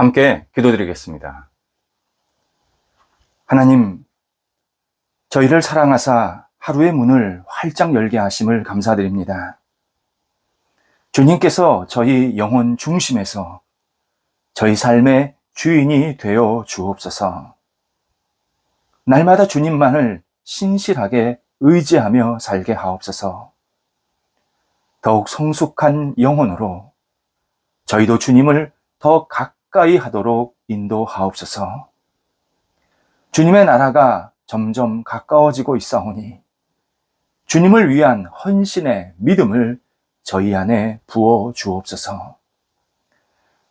함께 기도드리겠습니다. 하나님, 저희를 사랑하사 하루의 문을 활짝 열게 하심을 감사드립니다. 주님께서 저희 영혼 중심에서 저희 삶의 주인이 되어 주옵소서. 날마다 주님만을 신실하게 의지하며 살게 하옵소서. 더욱 성숙한 영혼으로 저희도 주님을 더 가까이 하도록 인도하옵소서. 주님의 나라가 점점 가까워지고 있사오니 주님을 위한 헌신의 믿음을 저희 안에 부어 주옵소서.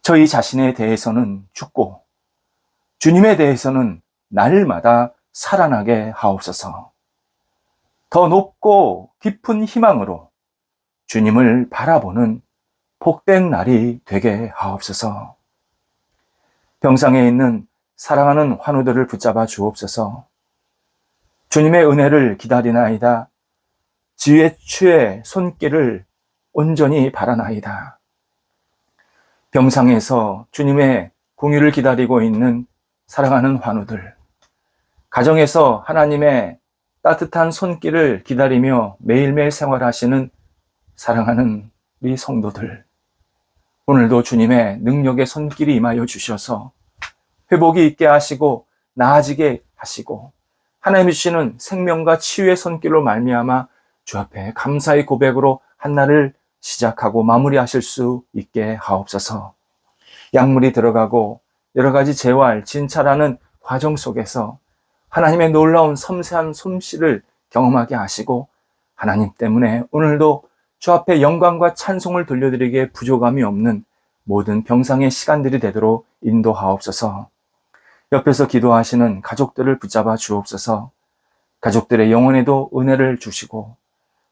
저희 자신에 대해서는 죽고 주님에 대해서는 날마다 살아나게 하옵소서. 더 높고 깊은 희망으로 주님을 바라보는 복된 날이 되게 하옵소서. 병상에 있는 사랑하는 환우들을 붙잡아 주옵소서. 주님의 은혜를 기다리나이다. 지혜 추의 손길을 온전히 바라나이다. 병상에서 주님의 공유를 기다리고 있는 사랑하는 환우들. 가정에서 하나님의 따뜻한 손길을 기다리며 매일매일 생활하시는 사랑하는 우리 성도들. 오늘도 주님의 능력의 손길이 임하여 주셔서 회복이 있게 하시고 나아지게 하시고 하나님이 주시는 생명과 치유의 손길로 말미암아 주 앞에 감사의 고백으로 한 날을 시작하고 마무리하실 수 있게 하옵소서. 약물이 들어가고 여러 가지 재활, 진찰하는 과정 속에서 하나님의 놀라운 섬세한 솜씨를 경험하게 하시고 하나님 때문에 오늘도 주 앞에 영광과 찬송을 돌려드리기에 부족함이 없는 모든 병상의 시간들이 되도록 인도하옵소서. 옆에서 기도하시는 가족들을 붙잡아 주옵소서. 가족들의 영혼에도 은혜를 주시고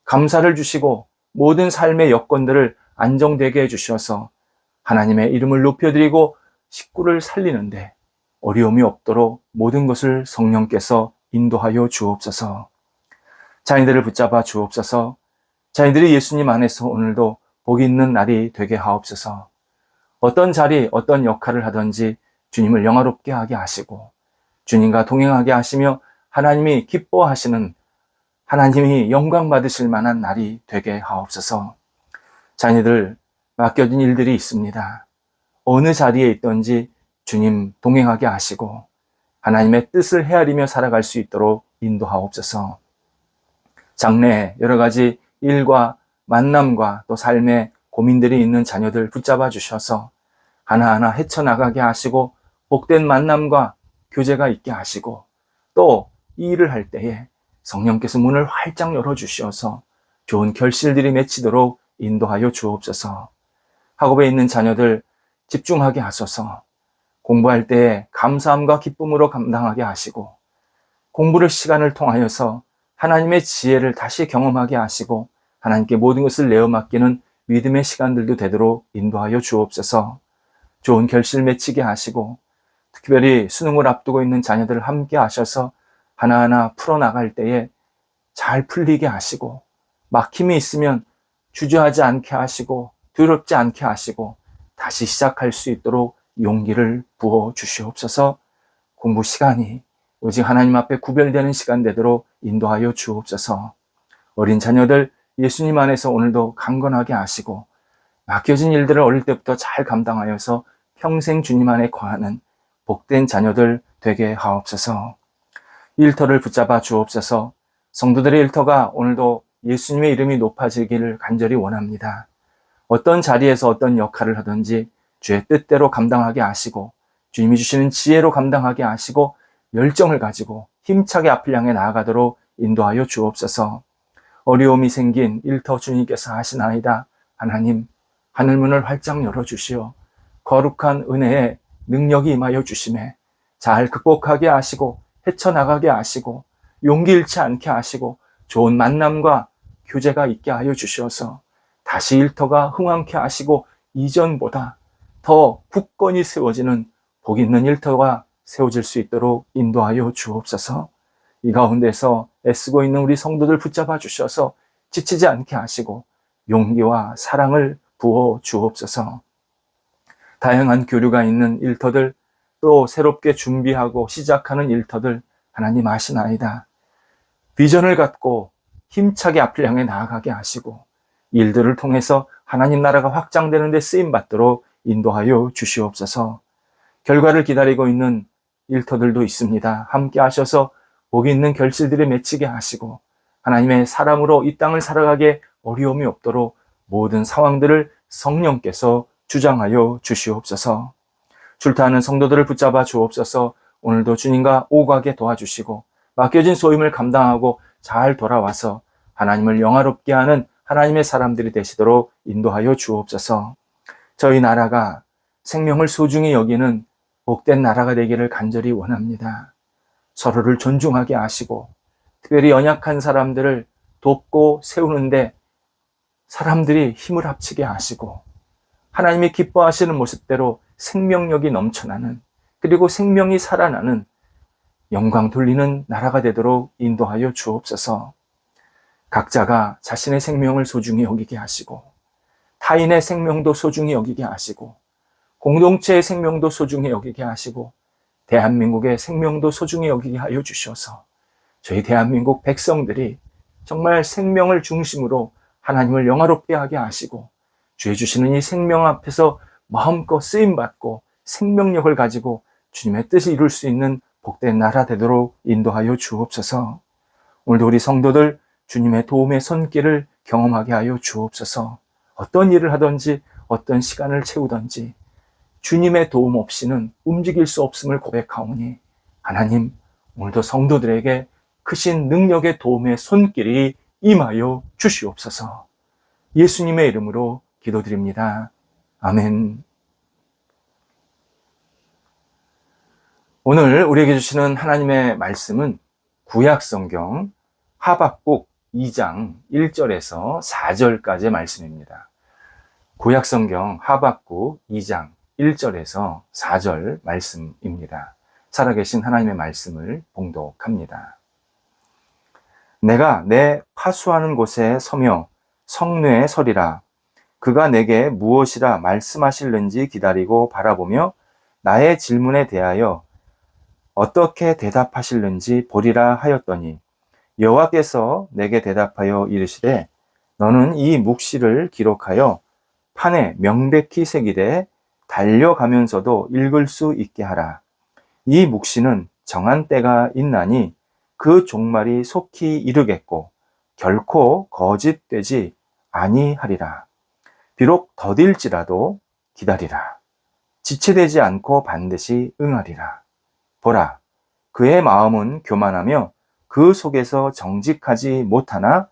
감사를 주시고 모든 삶의 여건들을 안정되게 해주셔서 하나님의 이름을 높여드리고 식구를 살리는데 어려움이 없도록 모든 것을 성령께서 인도하여 주옵소서. 자녀들을 붙잡아 주옵소서. 자녀들이 예수님 안에서 오늘도 복이 있는 날이 되게 하옵소서. 어떤 자리, 어떤 역할을 하든지 주님을 영화롭게 하게 하시고 주님과 동행하게 하시며 하나님이 기뻐하시는 하나님이 영광 받으실 만한 날이 되게 하옵소서. 자녀들 맡겨진 일들이 있습니다. 어느 자리에 있든지 주님 동행하게 하시고 하나님의 뜻을 헤아리며 살아갈 수 있도록 인도하옵소서. 장래에 여러 가지 일과 만남과 또 삶의 고민들이 있는 자녀들 붙잡아 주셔서 하나하나 헤쳐나가게 하시고 복된 만남과 교제가 있게 하시고 또 이 일을 할 때에 성령께서 문을 활짝 열어주셔서 좋은 결실들이 맺히도록 인도하여 주옵소서. 학업에 있는 자녀들 집중하게 하소서. 공부할 때에 감사함과 기쁨으로 감당하게 하시고 공부를 시간을 통하여서 하나님의 지혜를 다시 경험하게 하시고 하나님께 모든 것을 내어 맡기는 믿음의 시간들도 되도록 인도하여 주옵소서. 좋은 결실 맺히게 하시고 특별히 수능을 앞두고 있는 자녀들을 함께 하셔서 하나하나 풀어나갈 때에 잘 풀리게 하시고 막힘이 있으면 주저하지 않게 하시고 두렵지 않게 하시고 다시 시작할 수 있도록 용기를 부어 주시옵소서 공부 시간이 오직 하나님 앞에 구별되는 시간 되도록 인도하여 주옵소서 어린 자녀들 예수님 안에서 오늘도 강건하게 하시고 맡겨진 일들을 어릴 때부터 잘 감당하여서 평생 주님 안에 거하는 복된 자녀들 되게 하옵소서. 일터를 붙잡아 주옵소서. 성도들의 일터가 오늘도 예수님의 이름이 높아지기를 간절히 원합니다. 어떤 자리에서 어떤 역할을 하든지 주의 뜻대로 감당하게 하시고 주님이 주시는 지혜로 감당하게 하시고 열정을 가지고 힘차게 앞을 향해 나아가도록 인도하여 주옵소서. 어려움이 생긴 일터 주님께서 하시나이다. 하나님, 하늘문을 활짝 열어주시어 거룩한 은혜에 능력이 임하여 주심에 잘 극복하게 하시고 헤쳐나가게 하시고 용기 잃지 않게 하시고 좋은 만남과 교제가 있게 하여 주셔서 다시 일터가 흥황케 하시고 이전보다 더 굳건히 세워지는 복 있는 일터가 세워질 수 있도록 인도하여 주옵소서 이 가운데서 애쓰고 있는 우리 성도들 붙잡아 주셔서 지치지 않게 하시고 용기와 사랑을 부어 주옵소서 다양한 교류가 있는 일터들, 또 새롭게 준비하고 시작하는 일터들 하나님 아시나이다. 비전을 갖고 힘차게 앞을 향해 나아가게 하시고 일들을 통해서 하나님 나라가 확장되는 데 쓰임 받도록 인도하여 주시옵소서. 결과를 기다리고 있는 일터들도 있습니다. 함께 하셔서 복 있는 결실들에 맺히게 하시고 하나님의 사람으로 이 땅을 살아가게 어려움이 없도록 모든 상황들을 성령께서 주장하여 주시옵소서. 출타하는 성도들을 붙잡아 주옵소서. 오늘도 주님과 오가게 도와주시고 맡겨진 소임을 감당하고 잘 돌아와서 하나님을 영화롭게 하는 하나님의 사람들이 되시도록 인도하여 주옵소서. 저희 나라가 생명을 소중히 여기는 복된 나라가 되기를 간절히 원합니다. 서로를 존중하게 하시고 특별히 연약한 사람들을 돕고 세우는데 사람들이 힘을 합치게 하시고 하나님이 기뻐하시는 모습대로 생명력이 넘쳐나는 그리고 생명이 살아나는 영광 돌리는 나라가 되도록 인도하여 주옵소서. 각자가 자신의 생명을 소중히 여기게 하시고 타인의 생명도 소중히 여기게 하시고 공동체의 생명도 소중히 여기게 하시고 대한민국의 생명도 소중히 여기게 하여 주셔서 저희 대한민국 백성들이 정말 생명을 중심으로 하나님을 영화롭게 하게 하시고 주해 주시는 이 생명 앞에서 마음껏 쓰임 받고 생명력을 가지고 주님의 뜻을 이룰 수 있는 복된 나라 되도록 인도하여 주옵소서. 오늘도 우리 성도들 주님의 도움의 손길을 경험하게 하여 주옵소서. 어떤 일을 하든지 어떤 시간을 채우든지 주님의 도움 없이는 움직일 수 없음을 고백하오니 하나님 오늘도 성도들에게 크신 능력의 도움의 손길이 임하여 주시옵소서. 예수님의 이름으로 기도드립니다. 아멘. 오늘 우리에게 주시는 하나님의 말씀은 구약 성경 하박국 2장 1절에서 4절까지의 말씀입니다. 구약 성경 하박국 2장 1절에서 4절 말씀입니다. 살아계신 하나님의 말씀을 봉독합니다. 내가 내 파수하는 곳에 서며 성뇌에 서리라. 그가 내게 무엇이라 말씀하실는지 기다리고 바라보며 나의 질문에 대하여 어떻게 대답하실는지 보리라 하였더니 여호와께서 내게 대답하여 이르시되 너는 이 묵시를 기록하여 판에 명백히 새기되 달려가면서도 읽을 수 있게 하라. 이 묵시는 정한 때가 있나니 그 종말이 속히 이르겠고 결코 거짓되지 아니하리라. 비록 더딜지라도 기다리라. 지체되지 않고 반드시 응하리라. 보라, 그의 마음은 교만하며 그 속에서 정직하지 못하나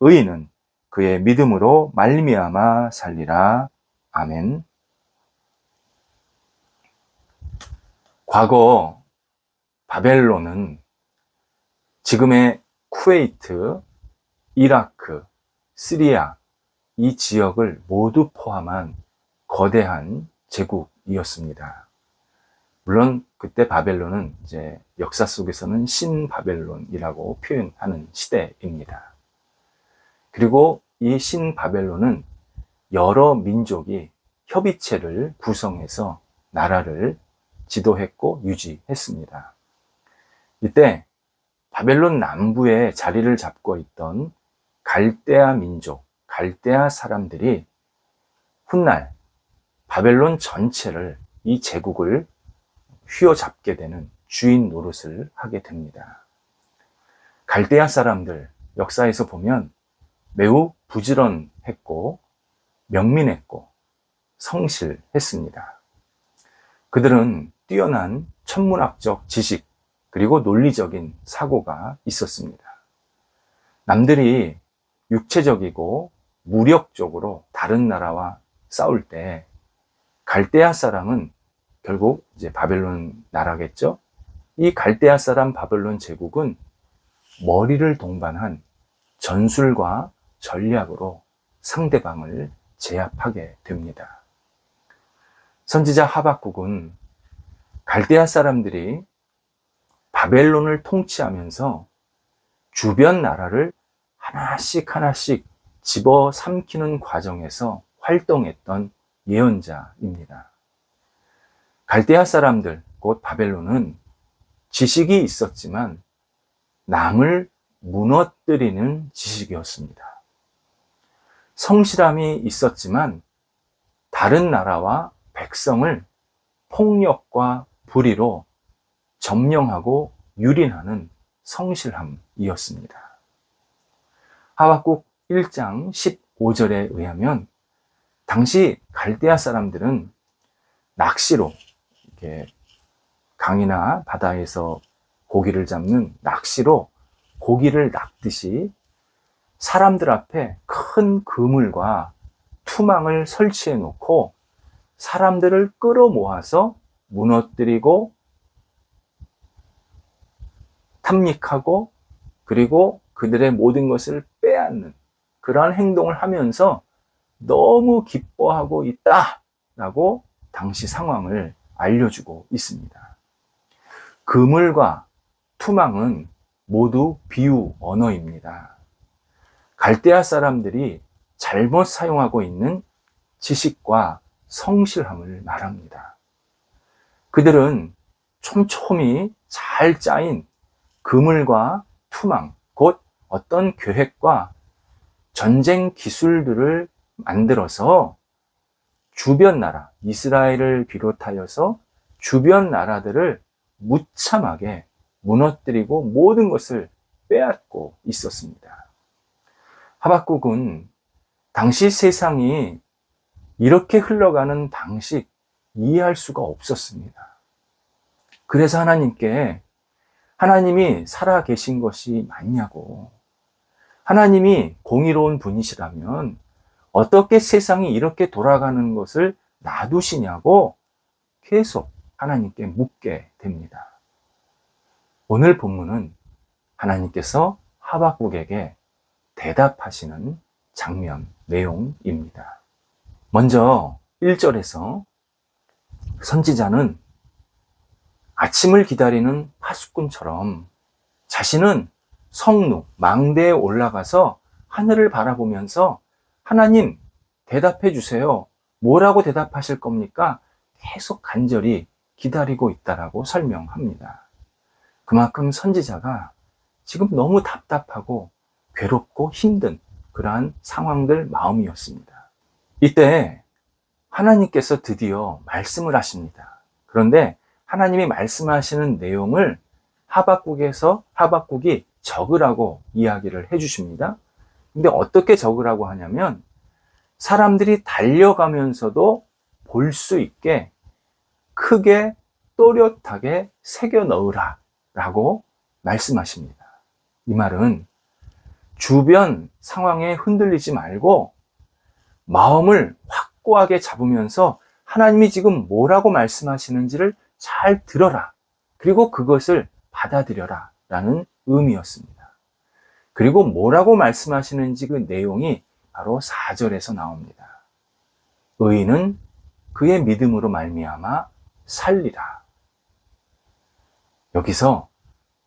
의인은 그의 믿음으로 말미암아 살리라. 아멘. 과거 바벨론은 지금의 쿠웨이트, 이라크, 시리아 이 지역을 모두 포함한 거대한 제국이었습니다. 물론 그때 바벨론은 이제 역사 속에서는 신바벨론이라고 표현하는 시대입니다. 그리고 이 신바벨론은 여러 민족이 협의체를 구성해서 나라를 지도했고 유지했습니다. 이때 바벨론 남부에 자리를 잡고 있던 갈대아 민족, 갈대아 사람들이 훗날 바벨론 전체를 이 제국을 휘어잡게 되는 주인 노릇을 하게 됩니다. 갈대아 사람들 역사에서 보면 매우 부지런했고 명민했고 성실했습니다. 그들은 뛰어난 천문학적 지식 그리고 논리적인 사고가 있었습니다. 남들이 육체적이고 무력적으로 다른 나라와 싸울 때 갈대아 사람은 결국 이제 바벨론 나라겠죠. 이 갈대아 사람 바벨론 제국은 머리를 동반한 전술과 전략으로 상대방을 제압하게 됩니다. 선지자 하박국은 갈대아 사람들이 바벨론을 통치하면서 주변 나라를 하나씩 하나씩 집어 삼키는 과정에서 활동했던 예언자입니다. 갈대아 사람들, 곧 바벨론은 지식이 있었지만 남을 무너뜨리는 지식이었습니다. 성실함이 있었지만 다른 나라와 백성을 폭력과 불의로 점령하고 유린하는 성실함이었습니다. 하박국 1장 15절에 의하면 당시 갈대아 사람들은 낚시로 이렇게 강이나 바다에서 고기를 잡는 낚시로 고기를 낚듯이 사람들 앞에 큰 그물과 투망을 설치해 놓고 사람들을 끌어모아서 무너뜨리고 탐닉하고 그리고 그들의 모든 것을 빼앗는 그러한 행동을 하면서 너무 기뻐하고 있다라고 당시 상황을 알려주고 있습니다. 그물과 투망은 모두 비유 언어입니다. 갈대아 사람들이 잘못 사용하고 있는 지식과 성실함을 말합니다. 그들은 촘촘히 잘 짜인 그물과 투망, 곧 어떤 계획과 전쟁 기술들을 만들어서 주변 나라, 이스라엘을 비롯하여서 주변 나라들을 무참하게 무너뜨리고 모든 것을 빼앗고 있었습니다. 하박국은 당시 세상이 이렇게 흘러가는 방식 이해할 수가 없었습니다. 그래서 하나님께 하나님이 살아 계신 것이 맞냐고. 하나님이 공의로운 분이시라면 어떻게 세상이 이렇게 돌아가는 것을 놔두시냐고 계속 하나님께 묻게 됩니다. 오늘 본문은 하나님께서 하박국에게 대답하시는 장면, 내용입니다. 먼저 1절에서 선지자는 아침을 기다리는 파수꾼처럼 자신은 성루, 망대에 올라가서 하늘을 바라보면서 하나님 대답해 주세요. 뭐라고 대답하실 겁니까? 계속 간절히 기다리고 있다라고 설명합니다. 그만큼 선지자가 지금 너무 답답하고 괴롭고 힘든 그러한 상황들 마음이었습니다. 이때 하나님께서 드디어 말씀을 하십니다. 그런데 하나님이 말씀하시는 내용을 하박국에서 하박국이 적으라고 이야기를 해 주십니다. 근데 어떻게 적으라고 하냐면 사람들이 달려가면서도 볼 수 있게 크게 또렷하게 새겨 넣으라 라고 말씀하십니다. 이 말은 주변 상황에 흔들리지 말고 마음을 확 고하게 잡으면서 하나님이 지금 뭐라고 말씀하시는지를 잘 들어라. 그리고 그것을 받아들여라. 라는 의미였습니다. 그리고 뭐라고 말씀하시는지 그 내용이 바로 4절에서 나옵니다. 의인은 그의 믿음으로 말미암아 살리라. 여기서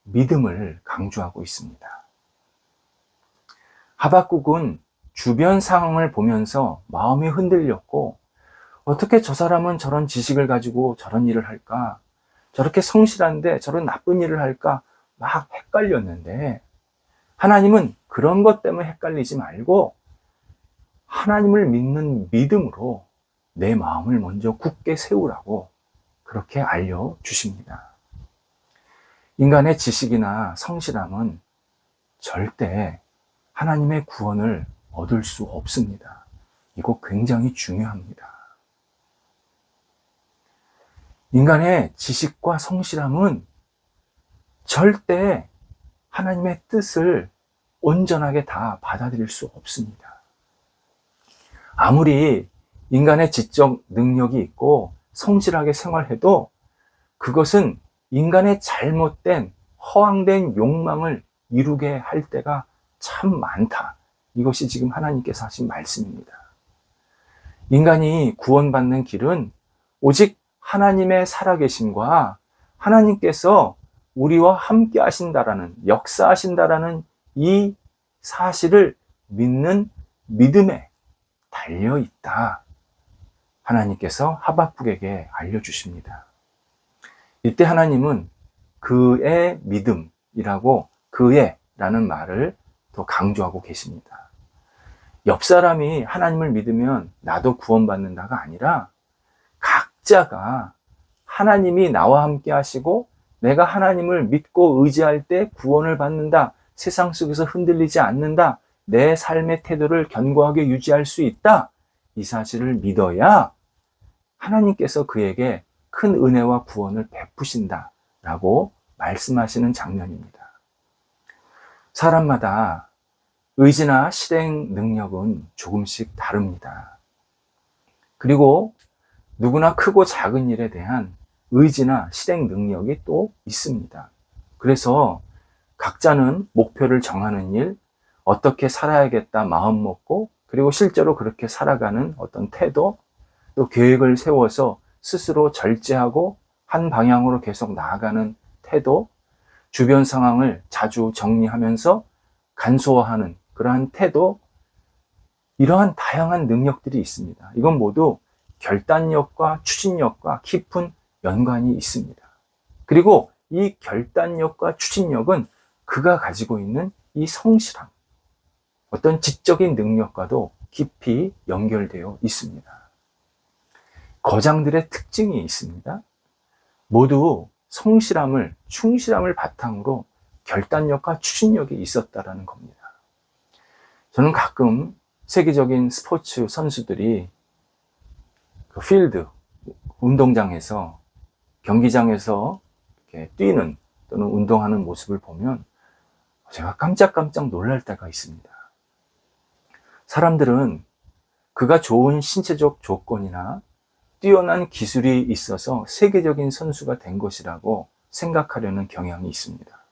믿음을 강조하고 있습니다. 하박국은 주변 상황을 보면서 마음이 흔들렸고 어떻게 저 사람은 저런 지식을 가지고 저런 일을 할까? 저렇게 성실한데 저런 나쁜 일을 할까? 막 헷갈렸는데 하나님은 그런 것 때문에 헷갈리지 말고 하나님을 믿는 믿음으로 내 마음을 먼저 굳게 세우라고 그렇게 알려주십니다. 인간의 지식이나 성실함은 절대 하나님의 구원을 얻을 수 없습니다. 이거 굉장히 중요합니다. 인간의 지식과 성실함은 절대 하나님의 뜻을 온전하게 다 받아들일 수 없습니다. 아무리 인간의 지적 능력이 있고 성실하게 생활해도 그것은 인간의 잘못된 허황된 욕망을 이루게 할 때가 참 많다. 이것이 지금 하나님께서 하신 말씀입니다. 인간이 구원받는 길은 오직 하나님의 살아계심과 하나님께서 우리와 함께 하신다라는, 역사하신다라는 이 사실을 믿는 믿음에 달려 있다. 하나님께서 하박국에게 알려주십니다. 이때 하나님은 그의 믿음이라고 그의 라는 말을 더 강조하고 계십니다. 옆 사람이 하나님을 믿으면 나도 구원받는다가 아니라 각자가 하나님이 나와 함께 하시고 내가 하나님을 믿고 의지할 때 구원을 받는다. 세상 속에서 흔들리지 않는다. 내 삶의 태도를 견고하게 유지할 수 있다. 이 사실을 믿어야 하나님께서 그에게 큰 은혜와 구원을 베푸신다. 라고 말씀하시는 장면입니다. 사람마다 의지나 실행 능력은 조금씩 다릅니다. 그리고 누구나 크고 작은 일에 대한 의지나 실행 능력이 또 있습니다. 그래서 각자는 목표를 정하는 일, 어떻게 살아야겠다 마음 먹고, 그리고 실제로 그렇게 살아가는 어떤 태도, 또 계획을 세워서 스스로 절제하고 한 방향으로 계속 나아가는 태도, 주변 상황을 자주 정리하면서 간소화하는 그러한 태도, 이러한 다양한 능력들이 있습니다. 이건 모두 결단력과 추진력과 깊은 연관이 있습니다. 그리고 이 결단력과 추진력은 그가 가지고 있는 이 성실함, 어떤 지적인 능력과도 깊이 연결되어 있습니다. 거장들의 특징이 있습니다. 모두 성실함을, 충실함을 바탕으로 결단력과 추진력이 있었다라는 겁니다. 저는 가끔 세계적인 스포츠 선수들이 그 필드, 운동장에서, 경기장에서 뛰는 또는 운동하는 모습을 보면 제가 깜짝깜짝 놀랄 때가 있습니다. 사람들은 그가 좋은 신체적 조건이나 뛰어난 기술이 있어서 세계적인 선수가 된 것이라고 생각하려는 경향이 있습니다.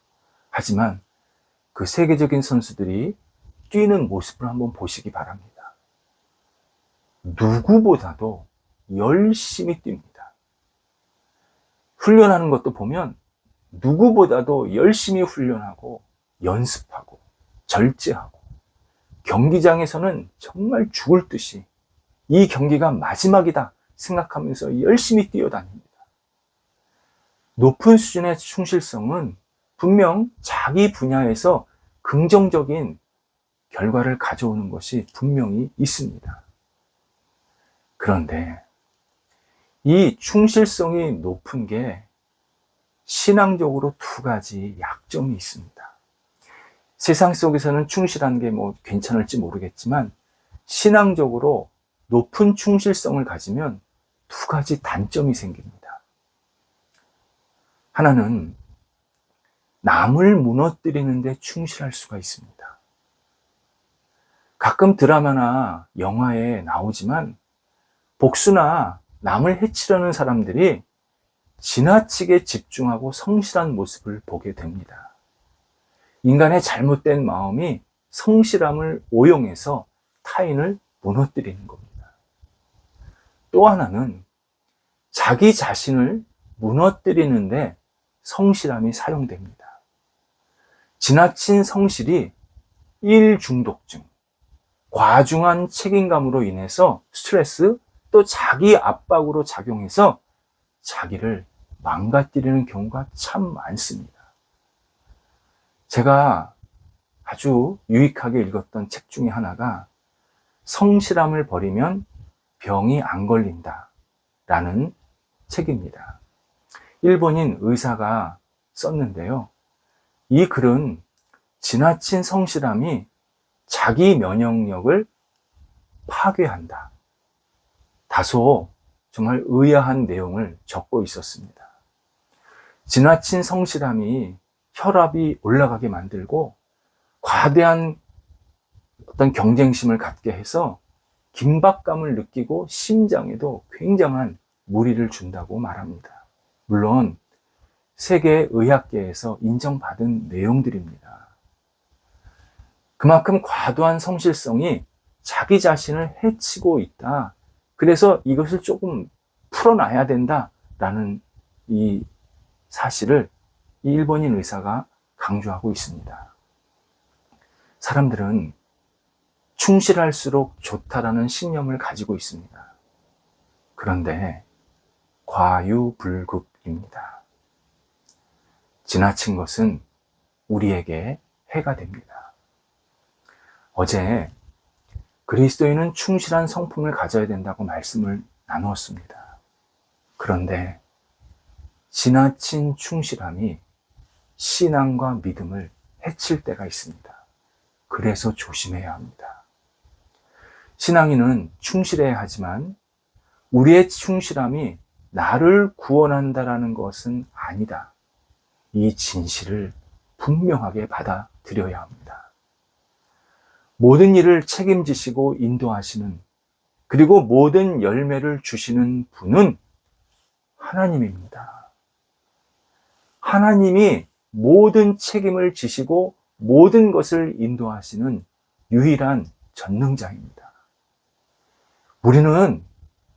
하지만 그 세계적인 선수들이 뛰는 모습을 한번 보시기 바랍니다. 누구보다도 열심히 뜁니다. 훈련하는 것도 보면 누구보다도 열심히 훈련하고 연습하고 절제하고 경기장에서는 정말 죽을 듯이 이 경기가 마지막이다 생각하면서 열심히 뛰어다닙니다. 높은 수준의 충실성은 분명 자기 분야에서 긍정적인 결과를 가져오는 것이 분명히 있습니다. 그런데 이 충실성이 높은 게 신앙적으로 두 가지 약점이 있습니다. 세상 속에서는 충실한 게 뭐 괜찮을지 모르겠지만 신앙적으로 높은 충실성을 가지면 두 가지 단점이 생깁니다. 하나는 남을 무너뜨리는데 충실할 수가 있습니다. 가끔 드라마나 영화에 나오지만 복수나 남을 해치려는 사람들이 지나치게 집중하고 성실한 모습을 보게 됩니다. 인간의 잘못된 마음이 성실함을 오용해서 타인을 무너뜨리는 겁니다. 또 하나는 자기 자신을 무너뜨리는데 성실함이 사용됩니다. 지나친 성실이 일 중독증, 과중한 책임감으로 인해서 스트레스 또 자기 압박으로 작용해서 자기를 망가뜨리는 경우가 참 많습니다. 제가 아주 유익하게 읽었던 책 중에 하나가 성실함을 버리면 병이 안 걸린다. 라는 책입니다. 일본인 의사가 썼는데요. 이 글은 지나친 성실함이 자기 면역력을 파괴한다. 다소 정말 의아한 내용을 적고 있었습니다. 지나친 성실함이 혈압이 올라가게 만들고 과대한 어떤 경쟁심을 갖게 해서 긴박감을 느끼고 심장에도 굉장한 무리를 준다고 말합니다. 물론 세계 의학계에서 인정받은 내용들입니다. 그만큼 과도한 성실성이 자기 자신을 해치고 있다. 그래서 이것을 조금 풀어놔야 된다라는 이 사실을 이 일본인 의사가 강조하고 있습니다. 사람들은 충실할수록 좋다라는 신념을 가지고 있습니다. 그런데 과유불급입니다. 지나친 것은 우리에게 해가 됩니다. 어제 그리스도인은 충실한 성품을 가져야 된다고 말씀을 나누었습니다. 그런데 지나친 충실함이 신앙과 믿음을 해칠 때가 있습니다. 그래서 조심해야 합니다. 신앙인은 충실해야 하지만 우리의 충실함이 나를 구원한다라는 것은 아니다. 이 진실을 분명하게 받아들여야 합니다. 모든 일을 책임지시고 인도하시는 그리고 모든 열매를 주시는 분은 하나님입니다. 하나님이 모든 책임을 지시고 모든 것을 인도하시는 유일한 전능자입니다. 우리는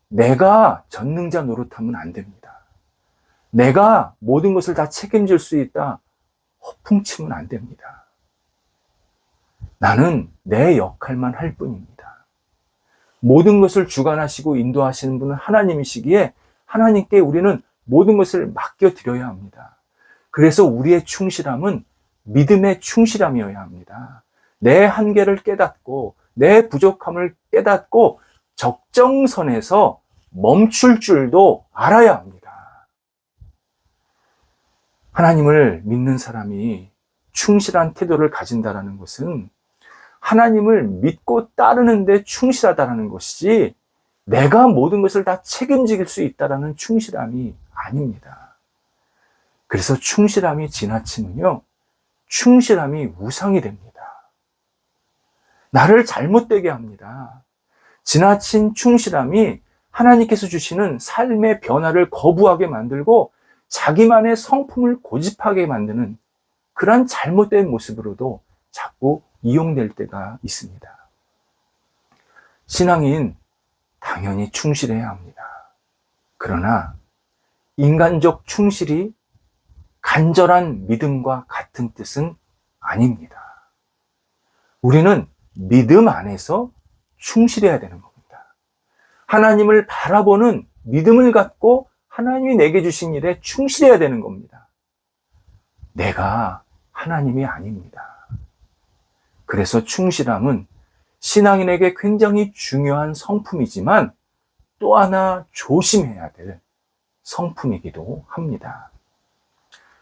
내가 전능자 노릇하면 안 됩니다. 내가 모든 것을 다 책임질 수 있다. 허풍치면 안 됩니다. 나는 내 역할만 할 뿐입니다. 모든 것을 주관하시고 인도하시는 분은 하나님이시기에 하나님께 우리는 모든 것을 맡겨드려야 합니다. 그래서 우리의 충실함은 믿음의 충실함이어야 합니다. 내 한계를 깨닫고 내 부족함을 깨닫고 적정선에서 멈출 줄도 알아야 합니다. 하나님을 믿는 사람이 충실한 태도를 가진다라는 것은 하나님을 믿고 따르는데 충실하다라는 것이지 내가 모든 것을 다 책임질 수 있다라는 충실함이 아닙니다. 그래서 충실함이 지나치면요, 충실함이 우상이 됩니다. 나를 잘못되게 합니다. 지나친 충실함이 하나님께서 주시는 삶의 변화를 거부하게 만들고 자기만의 성품을 고집하게 만드는 그러한 잘못된 모습으로도 자꾸 이용될 때가 있습니다. 신앙인 당연히 충실해야 합니다. 그러나 인간적 충실이 간절한 믿음과 같은 뜻은 아닙니다. 우리는 믿음 안에서 충실해야 되는 겁니다. 하나님을 바라보는 믿음을 갖고 하나님이 내게 주신 일에 충실해야 되는 겁니다. 내가 하나님이 아닙니다. 그래서 충실함은 신앙인에게 굉장히 중요한 성품이지만 또 하나 조심해야 될 성품이기도 합니다.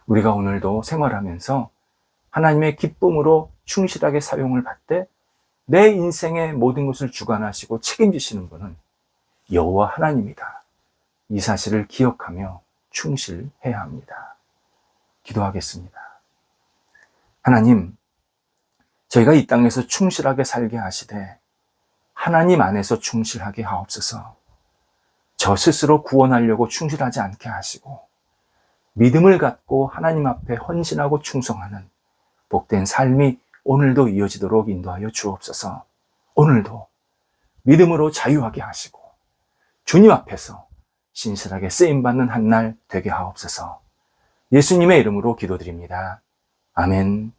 우리가 오늘도 생활하면서 하나님의 기쁨으로 충실하게 사용을 받되 내 인생의 모든 것을 주관하시고 책임지시는 분은 여호와 하나님이다. 이 사실을 기억하며 충실해야 합니다. 기도하겠습니다. 하나님, 저희가 이 땅에서 충실하게 살게 하시되 하나님 안에서 충실하게 하옵소서. 저 스스로 구원하려고 충실하지 않게 하시고 믿음을 갖고 하나님 앞에 헌신하고 충성하는 복된 삶이 오늘도 이어지도록 인도하여 주옵소서. 오늘도 믿음으로 자유하게 하시고 주님 앞에서 신실하게 쓰임받는 한 날 되게 하옵소서. 예수님의 이름으로 기도드립니다. 아멘.